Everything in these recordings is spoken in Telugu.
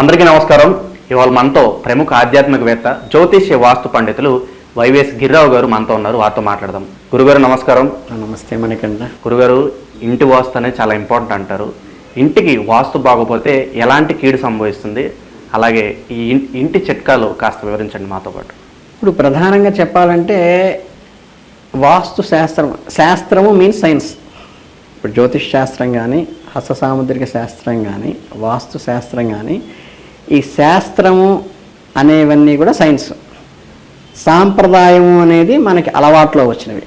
అందరికీ నమస్కారం. ఇవాళ మనతో ప్రముఖ ఆధ్యాత్మికవేత్త జ్యోతిష్య వాస్తు పండితులు వైవిఎస్ గిరిరావు గారు మనతో ఉన్నారు. వారితో మాట్లాడదాం. గురుగారు నమస్కారం. నమస్తే మనకండ గురుగారు ఇంటి వాస్తు అనేది చాలా ఇంపార్టెంట్ అంటారు. ఇంటికి వాస్తు బాగోపోతే ఎలాంటి కీడు సంభవిస్తుంది? అలాగే ఈ ఇంటి చిట్కాలు కాస్త వివరించండి మాతో పాటు. ఇప్పుడు ప్రధానంగా చెప్పాలంటే వాస్తు శాస్త్రం శాస్త్రము మీన్స్ సైన్స్ ఇప్పుడు జ్యోతిష్ శాస్త్రం కానీ హస్త సాముద్రిక శాస్త్రం కానీ వాస్తు శాస్త్రం కానీ ఈ శాస్త్రము అనేవన్నీ కూడా సైన్స్ సాంప్రదాయము అనేది మనకి అలవాట్లో వచ్చినవి.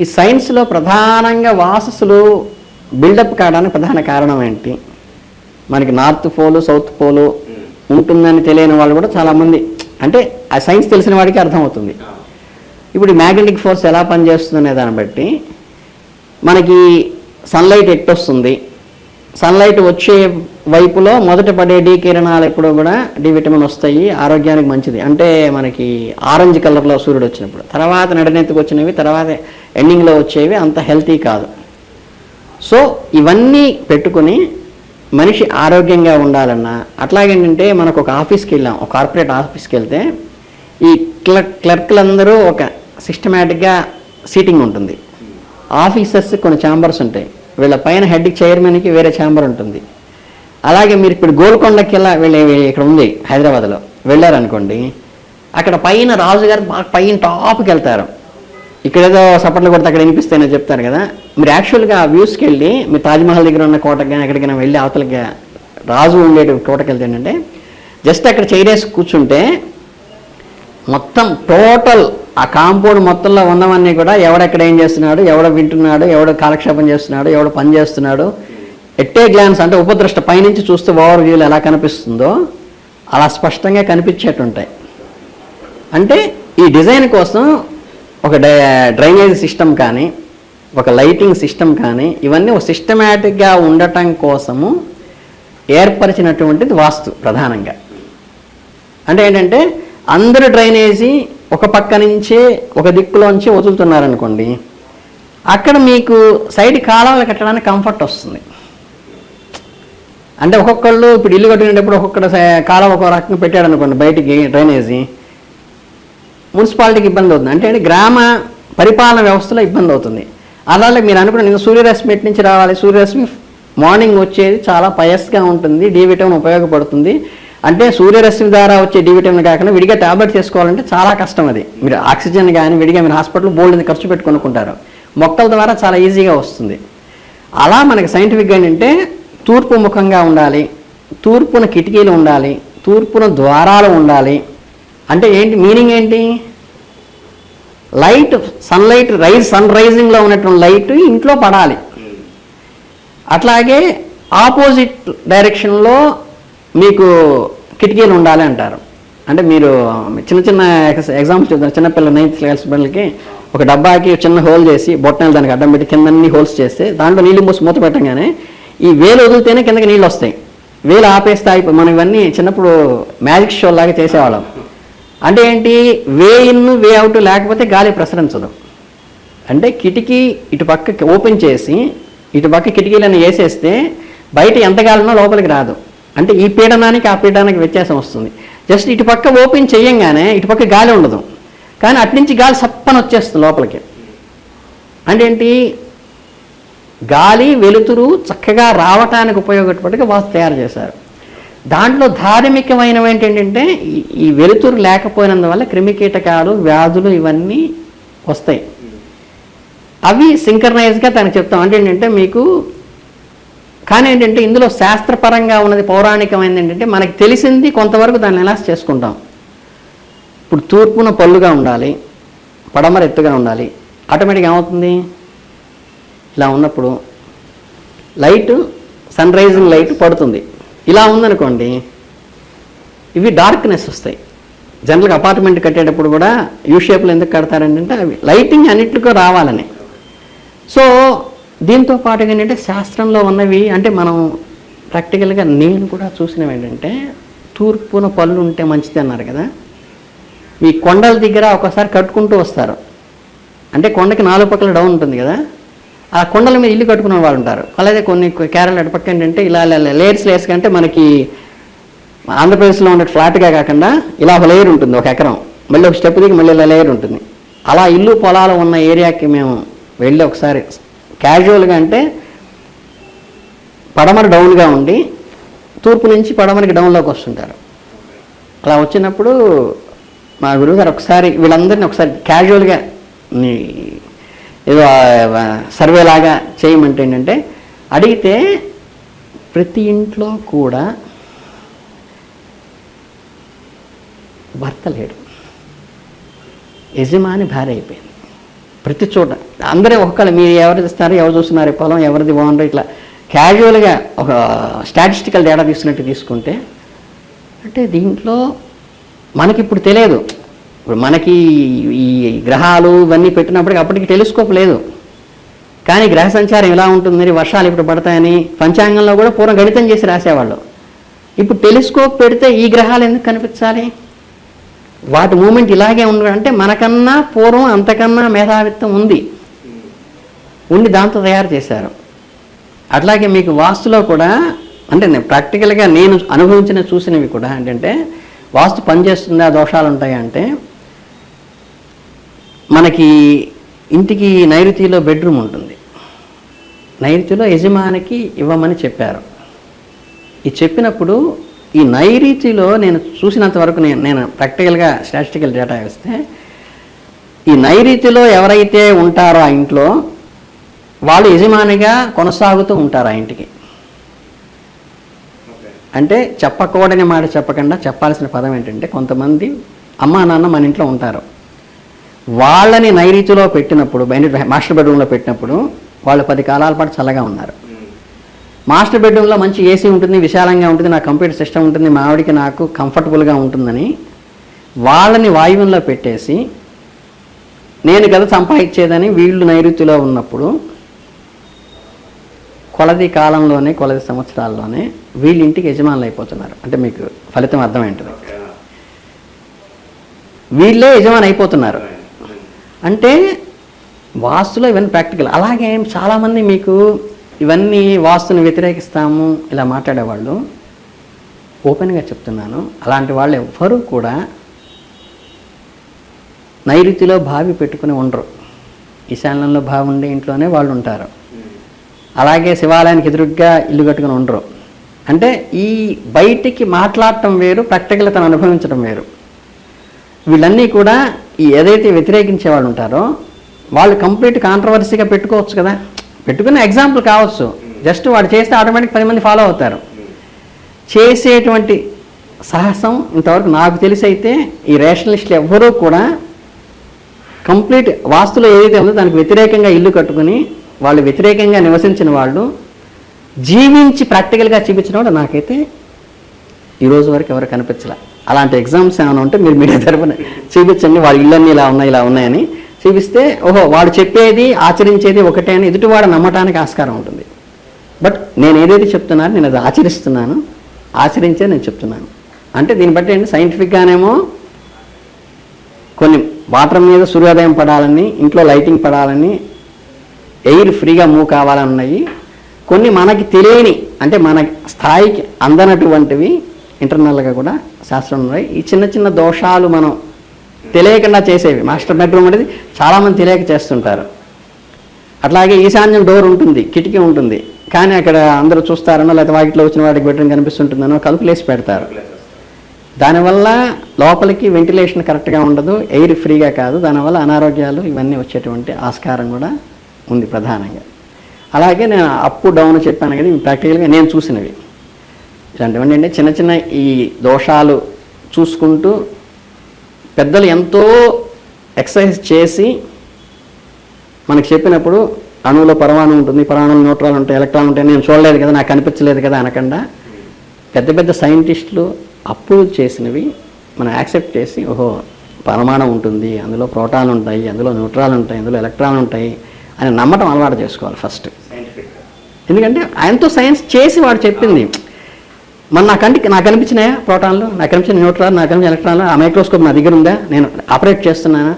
ఈ సైన్స్లో ప్రధానంగా వాసస్సులు బిల్డప్ కావడానికి ప్రధాన కారణం ఏంటి? మనకి నార్త్ పోలు సౌత్ పోలు ఉంటుందని తెలియని వాళ్ళు కూడా చాలామంది. అంటే ఆ సైన్స్ తెలిసిన వాడికి అర్థమవుతుంది. ఇప్పుడు మ్యాగ్నెటిక్ ఫోర్స్ ఎలా పనిచేస్తుందనే దాన్ని బట్టి మనకి సన్లైట్ ఎట్టొస్తుంది? సన్లైట్ వచ్చే వైపులో మొదట పడే డి కిరణాలు ఎప్పుడూ కూడా డి విటమిన్ వస్తాయి. ఆరోగ్యానికి మంచిది. అంటే మనకి ఆరెంజ్ కలర్లో సూర్యుడు వచ్చినప్పుడు. తర్వాత నడనెత్తుకు వచ్చినవి తర్వాత ఎండింగ్లో వచ్చేవి అంత హెల్తీ కాదు. సో ఇవన్నీ పెట్టుకుని మనిషి ఆరోగ్యంగా ఉండాలన్నా అట్లాగేంటంటే మనకు ఒక ఆఫీస్కి వెళ్ళాం ఒక కార్పొరేట్ ఆఫీస్కి వెళ్తే ఈ క్లర్క్ క్లర్క్లందరూ ఒక సిస్టమేటిక్గా సీటింగ్ ఉంటుంది. ఆఫీసర్స్ కొన్ని ఛాంబర్స్ ఉంటాయి. వీళ్ళ పైన హెడ్ చైర్మన్కి వేరే ఛాంబర్ ఉంటుంది. అలాగే మీరు ఇప్పుడు గోల్కొండకి వెళ్ళా వీళ్ళు ఇక్కడ ఉంది హైదరాబాద్లో. వెళ్ళారనుకోండి అక్కడ పైన రాజుగారు బాగా పైన టాప్కి వెళ్తారు ఇక్కడ ఏదో సపట్లు కొడితే అక్కడ వినిపిస్తాయని చెప్తారు కదా. మీరు యాక్చువల్గా ఆ వ్యూస్కి వెళ్ళి మీరు తాజ్మహల్ దగ్గర ఉన్న కోటకి కానీ ఎక్కడికైనా వెళ్ళి అవతలకి రాజు ఉండేటి కోటకి వెళ్తే ఏంటంటే జస్ట్ అక్కడ చైరేసి కూర్చుంటే మొత్తం టోటల్ ఆ కాంపౌండ్ మొత్తంలో ఉన్నవన్నీ కూడా ఎవడెక్కడ ఏం చేస్తున్నాడు ఎవడ వింటున్నాడు ఎవడ కాలక్షేపం చేస్తున్నాడు ఎవడ పని చేస్తున్నాడు ఎట్టే గ్లాన్స్ అంటే ఉపదృష్ట పైనుంచి చూస్తే ఓవర్ వ్యూలో ఎలా కనిపిస్తుందో అలా స్పష్టంగా కనిపించేటుంటాయి. అంటే ఈ డిజైన్ కోసం ఒక డ్రైనేజ్ సిస్టమ్ కానీ ఒక లైటింగ్ సిస్టమ్ కానీ ఇవన్నీ ఒక సిస్టమేటిక్గా ఉండటం కోసము ఏర్పరిచినటువంటిది వాస్తు ప్రధానంగా. అంటే ఏంటంటే అందరు డ్రైనేజీ ఒక పక్క నుంచే ఒక దిక్కులోంచి వదులుతున్నారనుకోండి అక్కడ మీకు సైడ్ కాలాలు కట్టడానికి కంఫర్ట్ వస్తుంది. అంటే ఒక్కొక్కళ్ళు ఇప్పుడు ఇల్లు కట్టుకునేటప్పుడు ఒక్కొక్కడ కాలం ఒక రకంగా పెట్టాడు అనుకోండి బయటికి డ్రైనేజీ మున్సిపాలిటీకి ఇబ్బంది అవుతుంది. అంటే గ్రామ పరిపాలన వ్యవస్థలో ఇబ్బంది అవుతుంది. అలాగే మీరు అనుకున్న నేను సూర్యరశ్మి ఎటు నుంచి రావాలి? సూర్యరశ్మి మార్నింగ్ వచ్చేది చాలా పయస్గా ఉంటుంది డి విటమిన్ ఉపయోగపడుతుంది. అంటే సూర్యరశ్మి ద్వారా వచ్చే డి విటమిన్ కాకుండా విడిగా ట్యాబ్లెట్ చేసుకోవాలంటే చాలా కష్టం అది. మీరు ఆక్సిజన్ కానీ విడిగా మీరు హాస్పిటల్ బోల్డ్ ఖర్చు పెట్టుకొనుకుంటారు మొక్కల ద్వారా చాలా ఈజీగా వస్తుంది. అలా మనకి సైంటిఫిక్గా ఏంటంటే తూర్పు ముఖంగా ఉండాలి తూర్పున కిటికీలు ఉండాలి తూర్పున ద్వారాలు ఉండాలి. అంటే ఏంటి మీనింగ్ ఏంటి? లైట్ సన్లైట్ రైజ్ సన్ రైజింగ్లో ఉన్నటువంటి లైట్ ఇంట్లో పడాలి. అట్లాగే ఆపోజిట్ డైరెక్షన్లో మీకు కిటికీలు ఉండాలి అంటారు. అంటే మీరు చిన్న చిన్న ఎగ్జాంపుల్స్ చూద్దాం చిన్నపిల్లల నైన్త్ క్లాస్ పిల్లలకి ఒక డబ్బాకి చిన్న హోల్ చేసి బొట్టనలు దానికి అడ్డం పెట్టి కింద అన్ని హోల్స్ చేస్తే దాంట్లో నీళ్ళు మూసి మూత పెట్టగానే ఈ వేలు వదిలితేనే కిందకి నీళ్ళు వస్తాయి. వేలు ఆపేస్తే అయిపోయి మనం ఇవన్నీ చిన్నప్పుడు మ్యాజిక్ షో లాగా చేసేవాళ్ళం. అంటే ఏంటి? వే ఇన్ వే అవుట్ లేకపోతే గాలి ప్రసరించదు. అంటే కిటికీ ఇటు పక్క ఓపెన్ చేసి ఇటు పక్క కిటికీలను వేసేస్తే బయట ఎంత గాలినో లోపలికి రాదు. అంటే ఈ పీడనానికి ఆ పీడనానికి వ్యత్యాసం వస్తుంది. జస్ట్ ఇటు పక్క ఓపెన్ చేయంగానే ఇటుపక్క గాలి ఉండదు. కానీ అటు నుంచి గాలి సప్పన వచ్చేస్తుంది లోపలికి. అంటే ఏంటి? గాలి వెలుతురు చక్కగా రావటానికి ఉపయోగపడిగా వాస్తు తయారు చేశారు. దాంట్లో ధార్మికమైనవి ఏంటంటే ఈ- వెలుతురు లేకపోయినందువల్ల క్రిమికీటకాలు వ్యాధులు ఇవన్నీ వస్తాయి. అవి సింకర్నైజ్గా తనకు చెప్తాం. అంటే ఏంటంటే మీకు కానీ ఏంటంటే ఇందులో శాస్త్రపరంగా ఉన్నది పౌరాణికమైనది ఏంటంటే మనకి తెలిసింది కొంతవరకు దాన్ని ఎలా చేసుకుంటాం. ఇప్పుడు తూర్పున పళ్ళుగా ఉండాలి పడమర ఎత్తుగా ఉండాలి. ఆటోమేటిక్గా ఏమవుతుంది? ఇలా ఉన్నప్పుడు లైట్ సన్ రైజింగ్ లైట్ పడుతుంది. ఇలా ఉందనుకోండి ఇవి డార్క్నెస్ వస్తాయి. జనరల్గా అపార్ట్మెంట్ కట్టేటప్పుడు కూడా యూ షేప్లో ఎందుకు కడతారంటే అవి లైటింగ్ అన్నిటికీ రావాలని. సో దీంతో పాటుగా ఏంటంటే శాస్త్రంలో ఉన్నవి అంటే మనం ప్రాక్టికల్గా నేను కూడా చూసినవి ఏంటంటే తూర్పున పళ్ళు ఉంటే మంచిది అన్నారు కదా. ఈ కొండల దగ్గర ఒకసారి కట్టుకుంటూ వస్తారు. అంటే కొండకి నాలుగు పక్కల డౌన్ ఉంటుంది కదా. ఆ కొండల మీద ఇల్లు కట్టుకున్న వాళ్ళు ఉంటారు. అలాగే కొన్ని కేరళ అటు పక్క ఏంటంటే ఇలా లేయర్స్ లేయర్స్ కంటే మనకి ఆంధ్రప్రదేశ్లో ఉండే ఫ్లాట్గా కాకుండా ఇలా ఒక లేయర్ ఉంటుంది ఒక ఎకరం. మళ్ళీ ఒక స్టెప్ దిగి మళ్ళీ ఇలా లేయర్ ఉంటుంది. అలా ఇల్లు పొలాలు ఉన్న ఏరియాకి మేము వెళ్ళి ఒకసారి క్యాజువల్గా అంటే పడమర డౌన్గా ఉండి తూర్పు నుంచి పడమరకి డౌన్లోకి వస్తుంటారు. అలా వచ్చినప్పుడు మా గురువు గారు ఒకసారి వీళ్ళందరినీ ఒకసారి క్యాజువల్గా ఏదో సర్వే లాగా చేయమంటే ఏంటంటే అడిగితే ప్రతి ఇంట్లో కూడా భర్త లేడు. యజమాని భార్య అయిపోయింది. ప్రతి చోట. అందరూ ఒక్కళ్ళు మీరు ఎవరు ఇస్తారు ఎవరు చూస్తున్నారు పొలం ఎవరిది బాగుండో ఇట్లా క్యాజువల్గా ఒక స్టాటిస్టికల్ డేటా తీసుకున్నట్టు తీసుకుంటే అంటే దీంట్లో మనకి ఇప్పుడు తెలియదు. ఇప్పుడు మనకి ఈ గ్రహాలు ఇవన్నీ పెట్టినప్పటికీ అప్పటికి టెలిస్కోప్ లేదు. కానీ గ్రహ సంచారం ఎలా ఉంటుంది వర్షాలు ఇప్పుడు పడతాయని పంచాంగంలో కూడా పూర్వం గణితం చేసి రాసేవాళ్ళు. ఇప్పుడు టెలిస్కోప్ పెడితే ఈ గ్రహాలు ఎందుకు కనిపించాలి? వాటి మూమెంట్ ఇలాగే ఉండడం అంటే మనకన్నా పూర్వం అంతకన్నా మేధావిత్వం ఉంది. ఉండి దాంతో తయారు చేశారు. అట్లాగే మీకు వాస్తులో కూడా అంటే నేను ప్రాక్టికల్గా నేను అనుభవించిన చూసినవి కూడా ఏంటంటే వాస్తు పనిచేస్తుందా దోషాలు ఉంటాయా అంటే మనకి ఇంటికి నైరుతిలో బెడ్రూమ్ ఉంటుంది. నైరుతిలో యజమానికి ఇవ్వమని చెప్పారు. ఇది చెప్పినప్పుడు ఈ నైరుతిలో నేను చూసినంత వరకు నేను నేను ప్రాక్టికల్గా స్టాటిస్టికల్ డేటా వేస్తే ఈ నైరుతిలో ఎవరైతే ఉంటారో ఆ ఇంట్లో వాళ్ళు యజమానిగా కొనసాగుతూ ఉంటారు ఆ ఇంటికి. అంటే చెప్పకూడని మాట చెప్పకుండా చెప్పాల్సిన పదం ఏంటంటే కొంతమంది అమ్మా నాన్న మన ఇంట్లో ఉంటారు. వాళ్ళని నైరుతిలో పెట్టినప్పుడు బయట మాస్టర్ బెడ్రూమ్లో పెట్టినప్పుడు వాళ్ళు పది కాలాల పాటు చల్లగా ఉన్నారు. మాస్టర్ బెడ్రూమ్లో మంచి ఏసీ ఉంటుంది విశాలంగా ఉంటుంది నా కంప్యూటర్ సిస్టమ్ ఉంటుంది మా ఆవిడికి నాకు కంఫర్టబుల్గా ఉంటుందని వాళ్ళని వాయువంలో పెట్టేసి నేను కదా సంపాదించేదని వీళ్ళు నైరుతిలో ఉన్నప్పుడు కొలది కాలంలోనే కొలది సంవత్సరాల్లోనే వీళ్ళ ఇంటికి యజమానులు అయిపోతున్నారు. అంటే మీకు ఫలితం అర్థమైంటుంది. వీళ్ళే యజమాని అయిపోతున్నారు. అంటే వాస్తులో ఇవన్నీ ప్రాక్టికల్. అలాగే చాలామంది మీకు ఇవన్నీ వాస్తుని వ్యతిరేకిస్తాము ఇలా మాట్లాడేవాళ్ళు. ఓపెన్గా చెప్తున్నాను. అలాంటి వాళ్ళు ఎవ్వరూ కూడా నైరుతిలో బావి పెట్టుకుని ఉండరు. ఈశాన్యంలో బావి ఉండే ఇంట్లోనే వాళ్ళు ఉంటారు. అలాగే శివాలయానికి ఎదురుగ్గా ఇల్లు కట్టుకుని ఉండరు. అంటే ఈ బయటికి మాట్లాడటం వేరు ప్రాక్టికల్ తను అనుభవించడం వేరు. వీళ్ళన్నీ కూడా ఏదైతే వ్యతిరేకించే వాళ్ళు ఉంటారో వాళ్ళు కంప్లీట్ కాంట్రవర్సీగా పెట్టుకోవచ్చు కదా. పెట్టుకున్న ఎగ్జాంపుల్ కావచ్చు. జస్ట్ వాడు చేస్తే ఆటోమేటిక్ పది మంది ఫాలో అవుతారు. చేసేటువంటి సాహసం ఇంతవరకు నాకు తెలిసి అయితే ఈ రేషనలిస్టులు ఎవ్వరూ కూడా కంప్లీట్ వాస్తులో ఏదైతే ఉందో దానికి వ్యతిరేకంగా ఇల్లు కట్టుకుని వాళ్ళు వ్యతిరేకంగా నివసించిన వాళ్ళు జీవించి ప్రాక్టికల్గా చూపించిన వాడు నాకైతే ఈ రోజు వరకు ఎవరు కనిపించలే. అలాంటి ఎగ్జామ్స్ ఏమైనా ఉంటే మీరు మీడియా తరఫున చూపించండి. వాళ్ళ ఇళ్ళన్నీ ఇలా ఉన్నాయి ఇలా ఉన్నాయని. చూపిస్తే ఓహో వాడు చెప్పేది ఆచరించేది ఒకటే అని ఎదుటివాడు నమ్మటానికి ఆస్కారం ఉంటుంది. బట్ నేను ఏదైతే చెప్తున్నానో నేను అది ఆచరిస్తున్నాను ఆచరించే నేను చెప్తున్నాను. అంటే దీన్ని బట్టి ఏంటి? సైంటిఫిక్గానేమో కొన్ని వాటర్ మీద సూర్యోదయం పడాలని ఇంట్లో లైటింగ్ పడాలని ఎయిర్ ఫ్రీగా మూవ్ కావాలని ఉన్నాయి కొన్ని మనకి తెలియని అంటే మన స్థాయికి అందనటువంటివి ఇంటర్నల్గా కూడా శాస్త్రం ఉన్నాయి. ఈ చిన్న చిన్న దోషాలు మనం తెలియకుండా చేసేవి. మాస్టర్ బెడ్రూమ్ అనేది చాలామంది తెలియక చేస్తుంటారు. అట్లాగే ఈశాన్యం డోర్ ఉంటుంది కిటికీ ఉంటుంది. కానీ అక్కడ అందరూ చూస్తారనో లేకపోతే వాకిట్లో వచ్చిన వాడికి బెడ్రూమ్ కనిపిస్తుంటుందనో కలుపులేసి పెడతారు. దానివల్ల లోపలికి వెంటిలేషన్ కరెక్ట్గా ఉండదు ఎయిర్ ఫ్రీగా కాదు. దానివల్ల అనారోగ్యాలు ఇవన్నీ వచ్చేటువంటి ఆస్కారం కూడా ఉంది ప్రధానంగా. అలాగే నేను అప్పు డౌన్ చెప్పాను కదా ప్రాక్టికల్గా నేను చూసినవి. ఇలాంటివన్నీ అంటే చిన్న చిన్న ఈ దోషాలు చూసుకుంటూ పెద్దలు ఎంతో ఎక్సర్సైజ్ చేసి మనకు చెప్పినప్పుడు అణువులో పరమాణు ఉంటుంది పరమాణువులు న్యూట్రాలు ఉంటాయి ఎలక్ట్రాన్ ఉంటాయి నేను చూడలేదు కదా నాకు కనిపించలేదు కదా అనకుండా పెద్ద పెద్ద సైంటిస్టులు అప్రూవ్ చేసినవి మనం యాక్సెప్ట్ చేసి ఓహో పరమాణం ఉంటుంది అందులో ప్రోటాన్లు ఉంటాయి అందులో న్యూట్రాలు ఉంటాయి అందులో ఎలక్ట్రాన్లు ఉంటాయి అని నమ్మటం అలవాటు చేసుకోవాలి ఫస్ట్ ఎందుకంటే ఆయనతో సైన్స్ చేసి వాడు చెప్పింది. మన నా కంటికి నాకు కనిపించినాయా ప్రోటాన్లు? నాకు కనిపించిన న్యూట్రాన్ నాకు కనిపించిన ఎలక్ట్రాన్లు? ఆ మైక్రోస్కోప్ నా దగ్గర ఉందా? నేను ఆపరేట్ చేస్తున్నానా?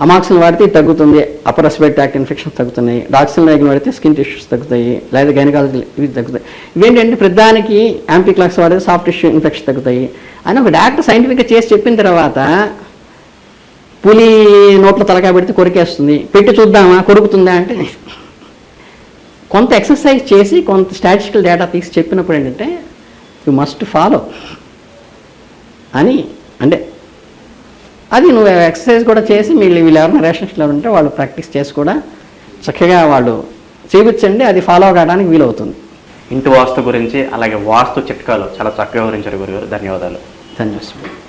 అమాక్సిన్ వాడితే తగ్గుతుంది. అప్పర్ రెస్పిరేటరీ ట్రాక్ట్ ఇన్ఫెక్షన్ తగ్గుతున్నాయి. డాక్సిన్ లైగిన్ వాడితే స్కిన్ టిష్యూస్ తగ్గుతాయి. లేదా గైనకాలజీ ఇవి తగ్గుతాయి. ఇవేంటంటే ప్రతిదానికి యాంపిక్లాక్స్ వాడితే సాఫ్ట్ టిష్యూ ఇన్ఫెక్షన్ తగ్గుతాయి. అని ఒక డాక్టర్ సైంటిఫిక్గా చేసి చెప్పిన తర్వాత పులి నోట్లో తలకాయ పెడితే కొరికేస్తుంది. పెట్టి చూద్దామా? కొరుకుతుందా అంటే కొంత ఎక్సర్సైజ్ చేసి కొంత స్టాటిస్టికల్ డేటా తీసి చెప్పినప్పుడు ఏంటంటే యు మస్ట్ ఫాలో అని అంటే అది నువ్వు ఎక్సర్సైజ్ కూడా చేసి వీళ్ళు వీళ్ళు ఎవరైనా రేషన్స్లో ఉంటే వాళ్ళు ప్రాక్టీస్ చేసి కూడా చక్కగా వాళ్ళు చూపించండి అది ఫాలో కావడానికి వీలవుతుంది. ఇంటి వాస్తు గురించి అలాగే వాస్తు చిట్కాలు చాలా చక్కగా వివరించారు గురుగారు. ధన్యవాదాలు. ధన్యవాదాలు.